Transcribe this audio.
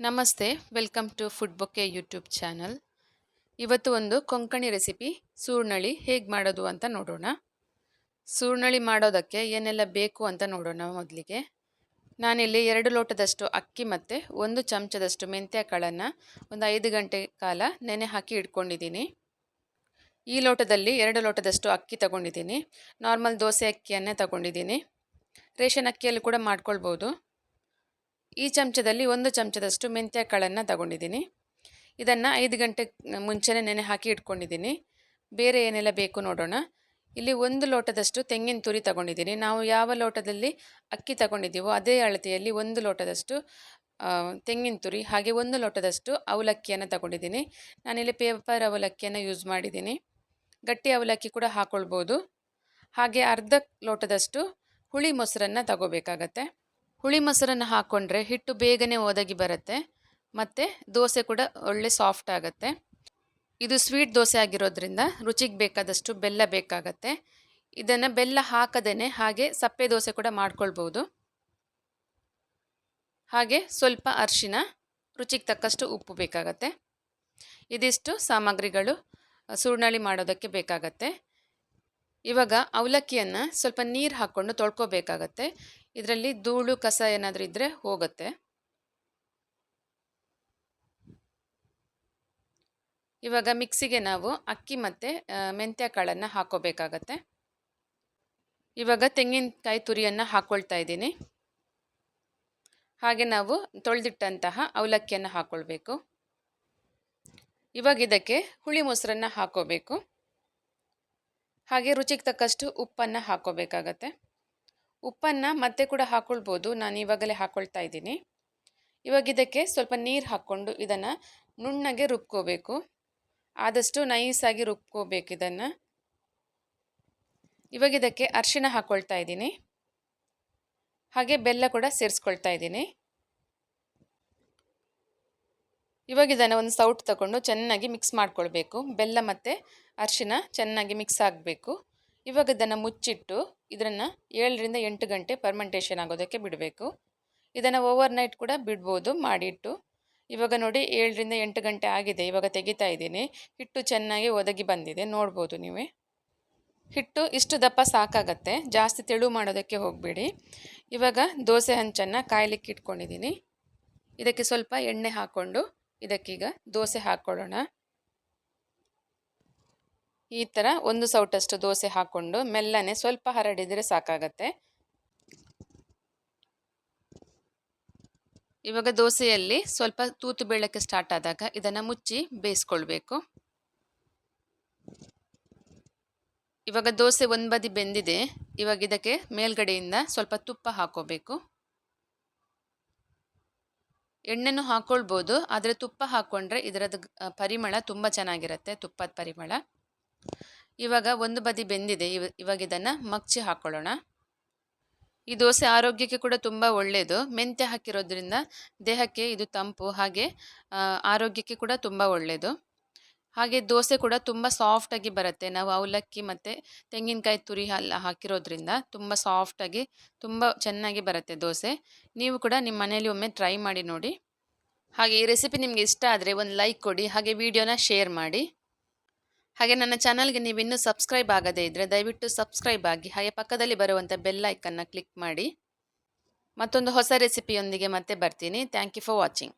ನಮಸ್ತೆ, welcome to food Bokke YouTube channel. ಇವತ್ತು ಒಂದು ಕೊಂಕಣಿ ರೆಸಿಪಿ ಸೂರ್ಣಳಿ ಹೇಗೆ ಮಾಡೋದು ಅಂತ ನೋಡೋಣ. ಸೂರ್ಣಳಿ ಮಾಡೋದಕ್ಕೆ ಏನೆಲ್ಲ ಬೇಕು ಅಂತ ನೋಡೋಣ ಮೊದಲಿಗೆ. ನಾನಿಲ್ಲಿ ಎರಡು ಲೋಟದಷ್ಟು ಅಕ್ಕಿ ಮತ್ತು ಒಂದು ಚಮಚದಷ್ಟು ಮೆಂತ್ಯ ಕಾಳನ್ನು ಒಂದು ಐದು ಗಂಟೆ ಕಾಲ ನೆನೆ ಹಾಕಿ ಇಟ್ಕೊಂಡಿದ್ದೀನಿ. ಈ ಲೋಟದಲ್ಲಿ ಎರಡು ಲೋಟದಷ್ಟು ಅಕ್ಕಿ ತಗೊಂಡಿದ್ದೀನಿ. ನಾರ್ಮಲ್ ದೋಸೆ ಅಕ್ಕಿಯನ್ನೇ ತಗೊಂಡಿದ್ದೀನಿ. ರೇಷನ್ ಅಕ್ಕಿಯಲ್ಲಿ ಕೂಡ ಮಾಡ್ಕೊಳ್ಬೋದು. ಈ ಚಮಚದಲ್ಲಿ ಒಂದು ಚಮಚದಷ್ಟು ಮೆಂತ್ಯ ಕಾಳನ್ನು ತಗೊಂಡಿದ್ದೀನಿ. ಇದನ್ನು ಐದು ಗಂಟೆ ಮುಂಚೆನೇ ನೆನೆ ಹಾಕಿ ಇಟ್ಕೊಂಡಿದ್ದೀನಿ. ಬೇರೆ ಏನೆಲ್ಲ ಬೇಕು ನೋಡೋಣ. ಇಲ್ಲಿ ಒಂದು ಲೋಟದಷ್ಟು ತೆಂಗಿನ ತುರಿ ತಗೊಂಡಿದ್ದೀನಿ. ನಾವು ಯಾವ ಲೋಟದಲ್ಲಿ ಅಕ್ಕಿ ತಗೊಂಡಿದ್ದೀವೋ ಅದೇ ಅಳತೆಯಲ್ಲಿ ಒಂದು ಲೋಟದಷ್ಟು ತೆಂಗಿನ ತುರಿ, ಹಾಗೆ ಒಂದು ಲೋಟದಷ್ಟು ಅವಲಕ್ಕಿಯನ್ನು ತಗೊಂಡಿದ್ದೀನಿ. ನಾನಿಲ್ಲಿ ಪೇಪರ್ ಅವಲಕ್ಕಿಯನ್ನು ಯೂಸ್ ಮಾಡಿದ್ದೀನಿ. ಗಟ್ಟಿ ಅವಲಕ್ಕಿ ಕೂಡ ಹಾಕ್ಕೊಳ್ಬೋದು ಹಾಗೆ ಅರ್ಧ ಲೋಟದಷ್ಟು ಹುಳಿ ಮೊಸರನ್ನು ತಗೋಬೇಕಾಗತ್ತೆ. ಹುಳಿ ಮೊಸರನ್ನು ಹಾಕ್ಕೊಂಡ್ರೆ ಹಿಟ್ಟು ಬೇಗನೆ ಒದಗಿ ಬರುತ್ತೆ, ಮತ್ತು ದೋಸೆ ಕೂಡ ಒಳ್ಳೆ ಸಾಫ್ಟ್ ಆಗುತ್ತೆ. ಇದು ಸ್ವೀಟ್ ದೋಸೆ ಆಗಿರೋದ್ರಿಂದ ರುಚಿಗೆ ಬೇಕಾದಷ್ಟು ಬೆಲ್ಲ ಬೇಕಾಗತ್ತೆ. ಇದನ್ನು ಬೆಲ್ಲ ಹಾಕದೇ ಹಾಗೆ ಸಪ್ಪೆ ದೋಸೆ ಕೂಡ ಮಾಡ್ಕೊಳ್ಬೋದು. ಹಾಗೆ ಸ್ವಲ್ಪ ಅರಿಶಿನ, ರುಚಿಗೆ ತಕ್ಕಷ್ಟು ಉಪ್ಪು ಬೇಕಾಗತ್ತೆ. ಇದಿಷ್ಟು ಸಾಮಗ್ರಿಗಳು ಸುರ್ಣಳಿ ಮಾಡೋದಕ್ಕೆ ಬೇಕಾಗತ್ತೆ. ಇವಾಗ ಅವಲಕ್ಕಿಯನ್ನು ಸ್ವಲ್ಪ ನೀರು ಹಾಕ್ಕೊಂಡು ತೊಳ್ಕೊಬೇಕಾಗತ್ತೆ. ಇದರಲ್ಲಿ ಧೂಳು, ಕಸ ಏನಾದರೂ ಇದ್ದರೆ ಹೋಗುತ್ತೆ. ಇವಾಗ ಮಿಕ್ಸಿಗೆ ನಾವು ಅಕ್ಕಿ ಮತ್ತು ಮೆಂತ್ಯ ಕಾಳನ್ನು ಹಾಕೋಬೇಕಾಗತ್ತೆ. ಇವಾಗ ತೆಂಗಿನಕಾಯಿ ತುರಿಯನ್ನು ಹಾಕ್ಕೊಳ್ತಾ ಇದ್ದೀನಿ. ಹಾಗೆ ನಾವು ತೊಳೆದಿಟ್ಟಂತಹ ಅವಲಕ್ಕಿಯನ್ನು ಹಾಕ್ಕೊಳ್ಬೇಕು ಇವಾಗ ಇದಕ್ಕೆ ಹುಳಿ ಮೊಸರನ್ನು ಹಾಕೋಬೇಕು. ಹಾಗೆ ರುಚಿಗೆ ತಕ್ಕಷ್ಟು ಉಪ್ಪನ್ನು ಹಾಕೋಬೇಕಾಗತ್ತೆ. ಉಪ್ಪನ್ನು ಮತ್ತೆ ಕೂಡ ಹಾಕ್ಕೊಳ್ಬೋದು ನಾನು ಇವಾಗಲೇ ಹಾಕ್ಕೊಳ್ತಾ ಇದ್ದೀನಿ. ಇವಾಗ ಇದಕ್ಕೆ ಸ್ವಲ್ಪ ನೀರು ಹಾಕ್ಕೊಂಡು ಇದನ್ನು ನುಣ್ಣಗೆ ರುಬ್ಕೋಬೇಕು. ಆದಷ್ಟು ನೈಸಾಗಿ ರುಬ್ಕೋಬೇಕು ಇದನ್ನು. ಇವಾಗ ಇದಕ್ಕೆ ಅರಿಶಿಣ ಹಾಕ್ಕೊಳ್ತಾ ಇದ್ದೀನಿ. ಹಾಗೆ ಬೆಲ್ಲ ಕೂಡ ಸೇರಿಸ್ಕೊಳ್ತಾ ಇದ್ದೀನಿ. ಇವಾಗ ಇದನ್ನು ಒಂದು ಸೌಟ್ ತಗೊಂಡು ಚೆನ್ನಾಗಿ ಮಿಕ್ಸ್ ಮಾಡ್ಕೊಳ್ಬೇಕು. ಬೆಲ್ಲ ಮತ್ತು ಅರಿಶಿನ ಚೆನ್ನಾಗಿ ಮಿಕ್ಸ್ ಆಗಬೇಕು. ಇವಾಗ ಇದನ್ನು ಮುಚ್ಚಿಟ್ಟು ಇದನ್ನು ಏಳರಿಂದ ಎಂಟು ಗಂಟೆ ಪರ್ಮೆಂಟೇಷನ್ ಆಗೋದಕ್ಕೆ ಬಿಡಬೇಕು. ಇದನ್ನು ಓವರ್ ನೈಟ್ ಕೂಡ ಬಿಡ್ಬೋದು, ಮಾಡಿಟ್ಟು. ಇವಾಗ ನೋಡಿ ಏಳರಿಂದ ಎಂಟು ಗಂಟೆ ಆಗಿದೆ, ಇವಾಗ ತೆಗಿತಾ ಇದ್ದೀನಿ. ಹಿಟ್ಟು ಚೆನ್ನಾಗಿ ಒದಗಿ ಬಂದಿದೆ, ನೋಡ್ಬೋದು ನೀವೇ. ಹಿಟ್ಟು ಇಷ್ಟು ದಪ್ಪ ಸಾಕಾಗತ್ತೆ, ಜಾಸ್ತಿ ತೆಳು ಮಾಡೋದಕ್ಕೆ ಹೋಗಬೇಡಿ. ಇವಾಗ ದೋಸೆ ಹಂಚನ್ನು ಕಾಯ್ಲಿಕ್ಕೆ ಇಟ್ಕೊಂಡಿದ್ದೀನಿ. ಇದಕ್ಕೆ ಸ್ವಲ್ಪ ಎಣ್ಣೆ ಹಾಕ್ಕೊಂಡು ಇದಕ್ಕೀಗ ದೋಸೆ ಹಾಕ್ಕೊಳ್ಳೋಣ. ಈ ಥರ ಒಂದು ಸೌಟಷ್ಟು ದೋಸೆ ಹಾಕ್ಕೊಂಡು ಮೆಲ್ಲನೆ ಸ್ವಲ್ಪ ಹರಡಿದರೆ ಸಾಕಾಗತ್ತೆ. ಇವಾಗ ದೋಸೆಯಲ್ಲಿ ಸ್ವಲ್ಪ ತೂತು ಬೀಳಕ್ಕೆ ಸ್ಟಾರ್ಟ್ ಆದಾಗ ಇದನ್ನು ಮುಚ್ಚಿ ಬೇಯಿಸ್ಕೊಳ್ಬೇಕು. ಇವಾಗ ದೋಸೆ ಒಂದು ಬದಿ ಬೆಂದಿದೆ. ಇವಾಗ ಇದಕ್ಕೆ ಮೇಲ್ಗಡೆಯಿಂದ ಸ್ವಲ್ಪ ತುಪ್ಪ ಹಾಕೋಬೇಕು. ಎಣ್ಣೆನೂ ಹಾಕ್ಕೊಳ್ಬೋದು ಆದರೆ ತುಪ್ಪ ಹಾಕ್ಕೊಂಡ್ರೆ ಇದರದ್ದು ಪರಿಮಳ ತುಂಬ ಚೆನ್ನಾಗಿರುತ್ತೆ, ತುಪ್ಪದ ಪರಿಮಳ. ಇವಾಗ ಒಂದು ಬದಿ ಬೆಂದಿದೆ. ಇವ, ಇವಾಗ ಇದನ್ನು ಮಗ್ಚಿ ಹಾಕ್ಕೊಳ್ಳೋಣ ಈ ದೋಸೆ ಆರೋಗ್ಯಕ್ಕೆ ಕೂಡ ತುಂಬ ಒಳ್ಳೆಯದು ಮೆಂತ್ಯ ಹಾಕಿರೋದ್ರಿಂದ ದೇಹಕ್ಕೆ ಇದು ತಂಪು, ಹಾಗೆ ಆರೋಗ್ಯಕ್ಕೆ ಕೂಡ ತುಂಬ ಒಳ್ಳೆಯದು ಹಾಗೆ ದೋಸೆ ಕೂಡ ತುಂಬ ಸಾಫ್ಟಾಗಿ ಬರುತ್ತೆ. ನಾವು ಅವಲಕ್ಕಿ ಮತ್ತು ತೆಂಗಿನಕಾಯಿ ತುರಿ ಹಲ್ಲ ಹಾಕಿರೋದ್ರಿಂದ ತುಂಬ ಸಾಫ್ಟಾಗಿ ತುಂಬ ಚೆನ್ನಾಗಿ ಬರುತ್ತೆ ದೋಸೆ. ನೀವು ಕೂಡ ನಿಮ್ಮ ಮನೆಯಲ್ಲಿ ಒಮ್ಮೆ ಟ್ರೈ ಮಾಡಿ ನೋಡಿ. ಹಾಗೆ ಈ ರೆಸಿಪಿ ನಿಮಗೆ ಇಷ್ಟ ಆದರೆ ಒಂದು ಲೈಕ್ ಕೊಡಿ, ಹಾಗೆ ವಿಡಿಯೋನ ಶೇರ್ ಮಾಡಿ. ಹಾಗೆ ನನ್ನ ಚಾನಲ್ಗೆ ನೀವು ಇನ್ನೂ ಸಬ್ಸ್ಕ್ರೈಬ್ ಆಗದೇ ಇದ್ದರೆ ದಯವಿಟ್ಟು ಸಬ್ಸ್ಕ್ರೈಬ್ ಆಗಿ ಹಾಗೆ ಪಕ್ಕದಲ್ಲಿ ಬರುವಂಥ ಬೆಲ್ ಐಕನ್ನ ಕ್ಲಿಕ್ ಮಾಡಿ ಮತ್ತೊಂದು ಹೊಸ ರೆಸಿಪಿಯೊಂದಿಗೆ ಮತ್ತೆ ಬರ್ತೀನಿ. Thank you for watching.